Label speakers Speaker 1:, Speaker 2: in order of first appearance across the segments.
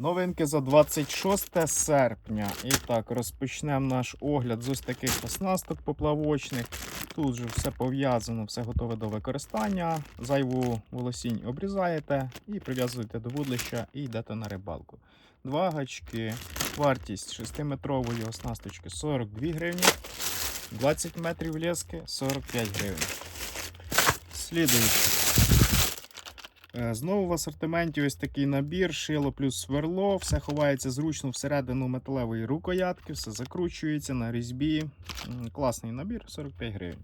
Speaker 1: Новинки за 26 серпня. І так, розпочнемо наш огляд з ось таких оснасток поплавочних. Тут же все пов'язано, все готове до використання. Зайву волосінь обрізаєте і прив'язуєте до вудлища і йдете на рибалку. Два гачки. Вартість 6-метрової оснасточки 42 гривні. 20 метрів лески 45 гривень. Слідуючи. Е, Знову в асортименті ось такий набір, шило плюс сверло, все ховається зручно всередину металевої рукоятки, все закручується на різьбі. Класний набір, 45 гривень.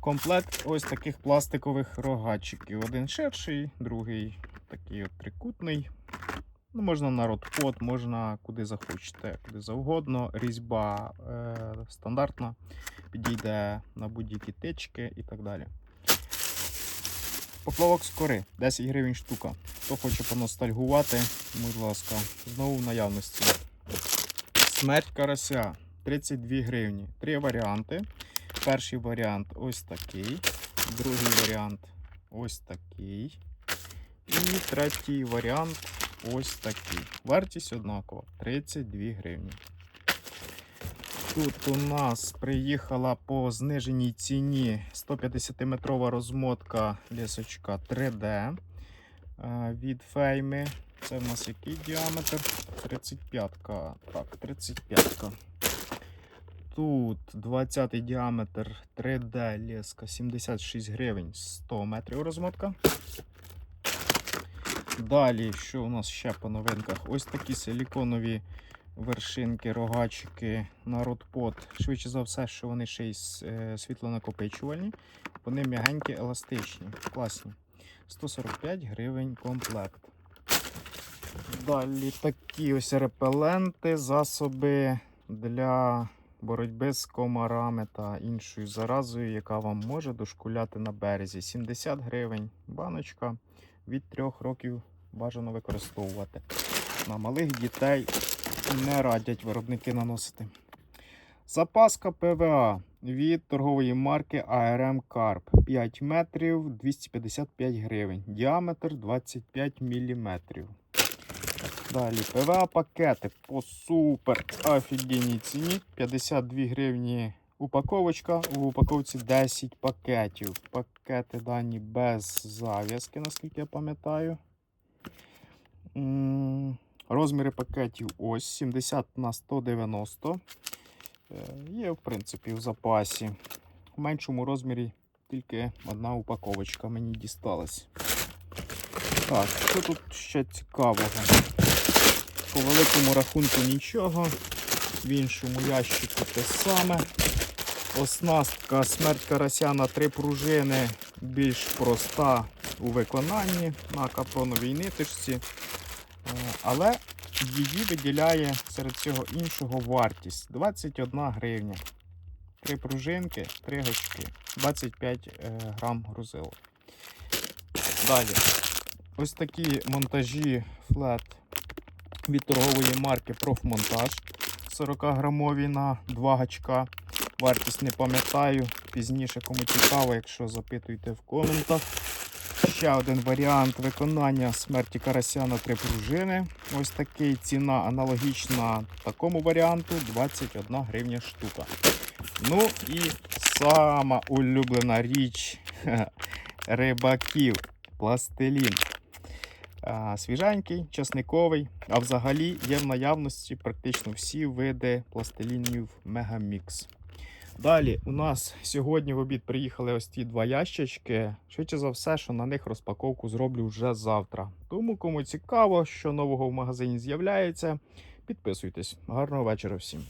Speaker 1: Комплект ось таких пластикових рогатчиків. Один ширший, другий такий от трикутний. Ну, можна на ротпот, можна куди захочете, куди завгодно. Різьба е, стандартна, підійде на будь-які тички і так далі. Поплавок з кори 10 гривень штука. Хто хоче поностальгувати, будь ласка, знову в наявності. Смерть карася 32 гривні. Три варіанти. Перший варіант ось такий. Другий варіант ось такий. І третій варіант ось такий. Вартість однакова 32 гривні. Тут у нас приїхала по зниженій ціні 150-метрова розмотка лісочка 3D е, від фейми. Це в нас який діаметр? 35-ка. Так, 35-ка. Тут 20-й діаметр 3D леска 76 гривень 100 метрів розмотка. Далі, що у нас ще по новинках? Ось такі силіконові вершинки, рогачики на ротпот. Швидше за все, що вони ще й е, світлонакопичувальні. Вони м'ягенькі, еластичні, класні. 145 гривень комплект. Далі такі ось репеленти, засоби для боротьби з комарами та іншою заразою, яка вам може дошкуляти на березі. 70 гривень баночка від 3 років бажано використовувати. На малих дітей не радять виробники наносити. Запаска ПВА від торгової марки ARM Carp 5 метрів 255 гривень. Діаметр 25 мм. Далі ПВА пакети по супер офігенній ціні. 52 гривні упаковочка. В упаковці 10 пакетів. Пакети дані без зав'язки, наскільки я пам'ятаю. Розміри пакетів ось 70 на 190. Е, Є, в принципі, в запасі. В меншому розмірі тільки одна упаковочка мені дісталась. Так, що тут ще цікавого? По великому рахунку нічого. В іншому ящику те саме. Оснастка смерть карася на три пружини більш проста у виконанні на капроновій ниточці. Е, Але її виділяє серед цього іншого вартість 21 гривня. Три пружинки, три гачки, 25 е, грам грузило. Далі. Ось такі монтажі флет від торгової марки Профмонтаж 40 грамові на 2 гачка. Вартість не пам'ятаю. Пізніше, кому цікаво, якщо запитуйте в коментах. Ще один варіант виконання смерті карася на три пружини. Ось такий ціна аналогічна такому варіанту 21 гривня штука. Ну і сама улюблена річ рибаків пластилін. Свіженький, часниковий, а взагалі є в наявності практично всі види пластилінів Мегамікс. Далі у нас сьогодні в обід приїхали ось ті два ящички. Швидше за все, що на них розпаковку зроблю вже завтра. Тому, кому цікаво, що нового в магазині з'являється, підписуйтесь. Гарного вечора всім.